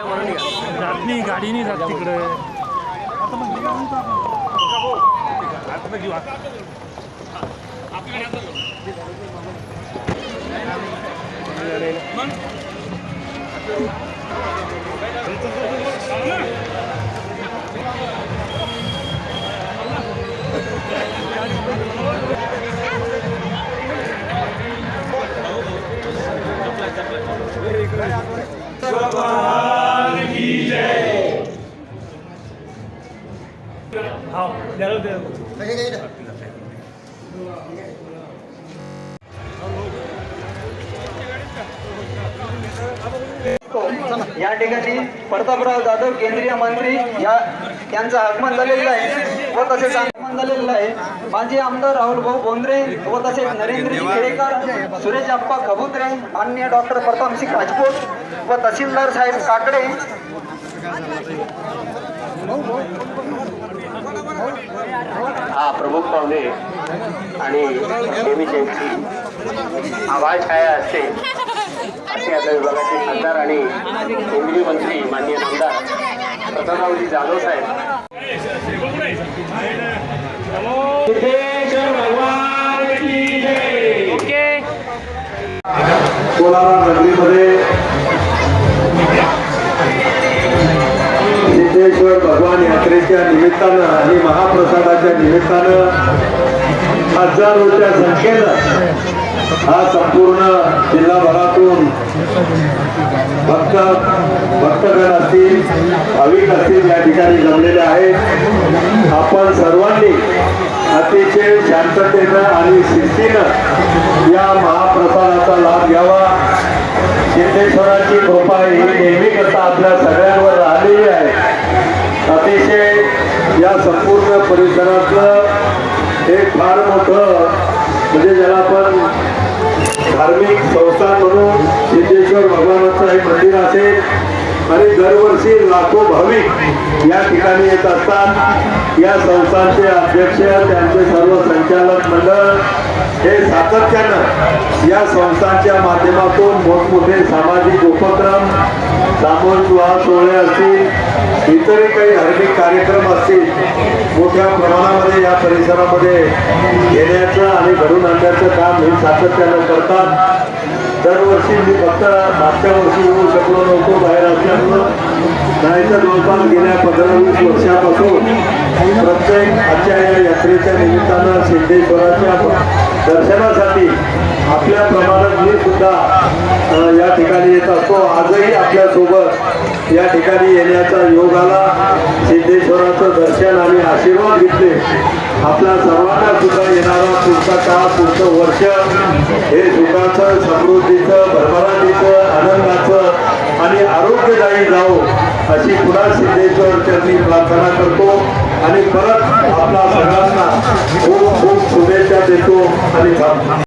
जात नाही गाडी नाही जात तिकडे. आता या ठिकाणी प्रतापराव जाधव केंद्रीय मंत्री या यांचं आगमन झालेलं आहे व तसेच आगमन झालेलं आहे. माजी आमदार राहुल भाऊ बोंद्रे व तसेच नरेंद्रजी खेडेकर सुरेश अप्पा खबुत्रे अन्य डॉक्टर प्रतापसिंग राजपूत व तहसीलदार साहेब काकडे. प्रमुख पाहुणे आणि नेहमीची यांची आवाज छाया असते असे आता विभागाचे खासदार आणि केंद्रीय मंत्री माननीय आमदार प्रतापरावजी जाधव साहेब. कोलारा भगवान यात्रेच्या निमित्तानं आणि महाप्रसादाच्या निमित्तानं हजारोच्या संख्येनं हा संपूर्ण जिल्हाभरातून भक्त भक्तगण असतील भाविक असतील या ठिकाणी जमलेले आहेत. आपण सर्वांनी अतिशय शांततेनं आणि शिस्तीनं या महाप्रसादाचा लाभ घ्यावा. सिद्धेश्वराची कृपा ही नेहमी करता आपल्या सगळ्यांवर राहिलेली आहे अतिशय या संपूर्ण परिसरातलं एक फार मोठं म्हणजे ज्याला आपण धार्मिक संस्थान म्हणून सिद्धेश्वर भगवानाचं हे मंदिर असेल आणि दरवर्षी लाखो भाविक या ठिकाणी येत असतात. या संस्थांचे अध्यक्ष त्यांचे सर्व संचालक मंडळ हे सातत्यानं या संस्थांच्या माध्यमातून मोठमोठे सामाजिक उपक्रम सामूहिक विवाह सोहळे असतील इतरही काही धार्मिक कार्यक्रम असतील मोठ्या प्रमाणामध्ये या परिसरामध्ये घेण्याचं आणि घडून आणण्याचं काम हे सातत्यानं करतात. दरवर्षी मी फक्त मागच्या वर्षी येऊ शकलो नव्हतो बाहेर असल्यामुळं. नाही तर जवळपास गेल्या पंधरा वीस वर्षापासून प्रत्येक आजच्या या यात्रेच्या निमित्तानं सिद्धेश्वराच्या दर्शनासाठी आपल्या प्रमाणात मी सुद्धा या ठिकाणी येत असतो. आजही आपल्यासोबत या ठिकाणी येण्याचा योग आला. सिद्धेश्वराचं दर्शन आणि आशीर्वाद घेतले. आपल्या सर्वांना सुद्धा येणारा पुढचा काळ पुढचं वर्ष हे सुखाचं समृद्धीचं भरभराटीचं आनंदाचं आणि आरोग्यदायी जावं अशी पुन्हा सिद्धेश्वर चरणी प्रार्थना करतो. आणि परत आपला सगळ्यांना खूप खूप शुभेच्छा देतो आणि